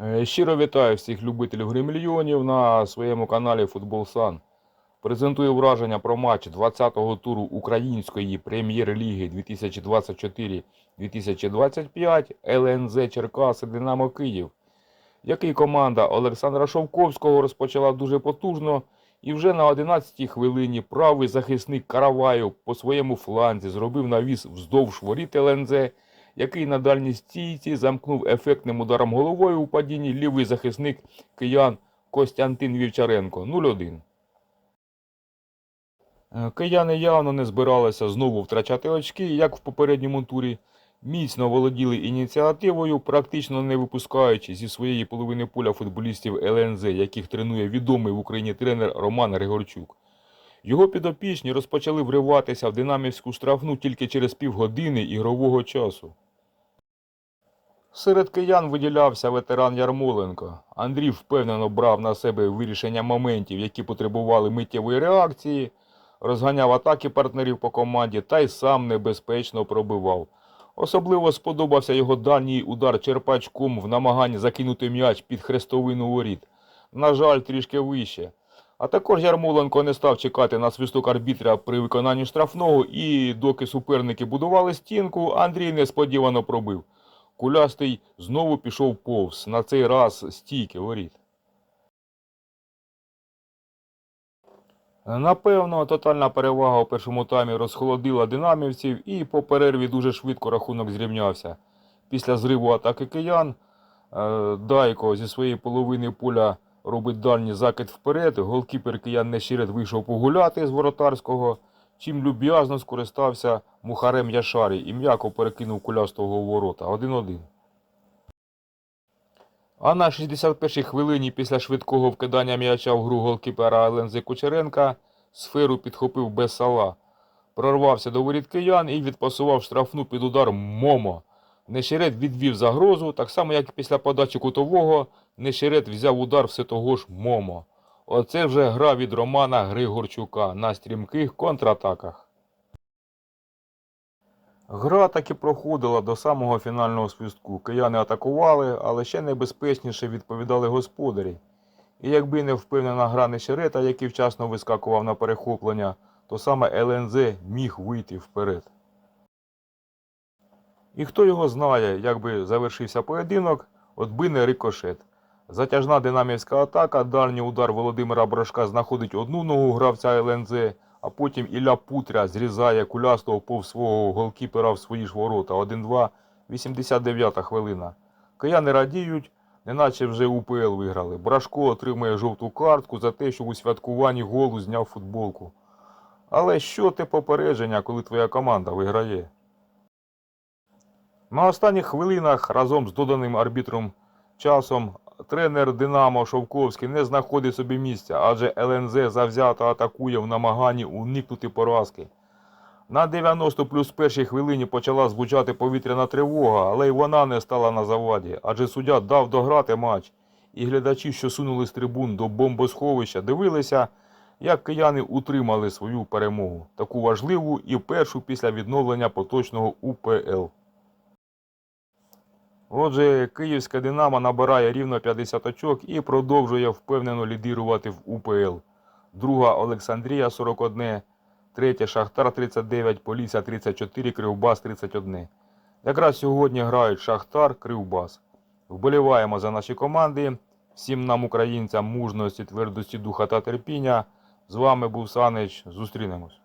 Е, Щиро вітаю всіх любителів гри мільйонів на своєму каналі Футбол Сан. Презентую враження про матч 20-го туру Української прем'єр-ліги 2024-2025 ЛНЗ Черкаси Динамо Київ, який команда Олександра Шовковського розпочала дуже потужно. І вже на 11-й хвилині правий захисник Караваєв по своєму фланзі зробив навіс вздовж воріт ЛНЗ, який на дальній стійці замкнув ефектним ударом головою у падінні лівий захисник киян Костянтин Вівчаренко 0-1. Е, Кияни явно не збиралися знову втрачати очки, як в попередньому турі. Міцно володіли ініціативою, практично не випускаючи зі своєї половини поля футболістів ЛНЗ, яких тренує відомий в Україні тренер Роман Григорчук. Його підопічні розпочали вриватися в динамівську штрафну тільки через півгодини ігрового часу. Серед киян виділявся ветеран Ярмоленко. Андрій впевнено брав на себе вирішення моментів, які потребували миттєвої реакції, розганяв атаки партнерів по команді та й сам небезпечно пробивав. Особливо сподобався його дальній удар черпачком в намаганні закинути м'яч під хрестовину воріт. На жаль, трішки вище. А також Ярмоленко не став чекати на свисток арбітра при виконанні штрафного і, доки суперники будували стінку, Андрій несподівано пробив. Кулястий знову пішов повз, на цей раз стійки воріт. Напевно, тотальна перевага у першому таймі розхолодила динамівців і по перерві дуже швидко рахунок зрівнявся. Після зриву атаки киян е, Дайко зі своєї половини поля робить дальній закид вперед. Голкіпер киян Нещерет вийшов погуляти з воротарського, чим люб'язно скористався Мухарем Яшарі і м'яко перекинув кулястого ворота 1-1. А на 61-й хвилині після швидкого вкидання м'яча в гру голкіпера Лензи Кучеренка сферу підхопив Бесала. Прорвався до воріт киян і відпасував штрафну під удар Момо. Нещерет відвів загрозу, так само як і після подачі кутового, Нещерет взяв удар все того ж Момо. Оце вже гра від Романа Григорчука на стрімких контратаках. Гра таки проходила до самого фінального свистку. Кияни атакували, але ще небезпечніше відповідали господарі. І якби не впевнена гра Нещерета, який вчасно вискакував на перехоплення, то саме ЛНЗ міг вийти вперед. І хто його знає, як би завершився поєдинок, от би не рикошет. Затяжна динамівська атака, дальній удар Володимира Брашка знаходить одну ногу гравця ЛНЗ, а потім Ілля Путря зрізає кулястого пов свого голкіпера в свої ж ворота. 1-2, 89-та хвилина. Кияни радіють, неначе вже УПЛ виграли. Брашко отримує жовту картку за те, що у святкуванні голу зняв футболку. Але що те попередження, коли твоя команда виграє? На останніх хвилинах разом з доданим арбітром часом тренер Динамо Шовковський не знаходить собі місця, адже ЛНЗ завзято атакує в намаганні уникнути поразки. На 90 плюс першій хвилині почала звучати повітряна тривога, але й вона не стала на заваді, адже суддя дав дограти матч, і глядачі, що сунули з трибун до бомбосховища, дивилися, як кияни утримали свою перемогу, таку важливу і першу після відновлення поточного УПЛ. Отже, київська Динамо набирає рівно 50 очок і продовжує впевнено лідирувати в УПЛ. Друга Олександрія 41, третя Шахтар 39, Полісся 34, Кривбас 31. Якраз сьогодні грають Шахтар, Кривбас. Вболіваємо за наші команди. Всім нам, українцям, мужності, твердості духа та терпіння. З вами був Санич. Зустрінемось.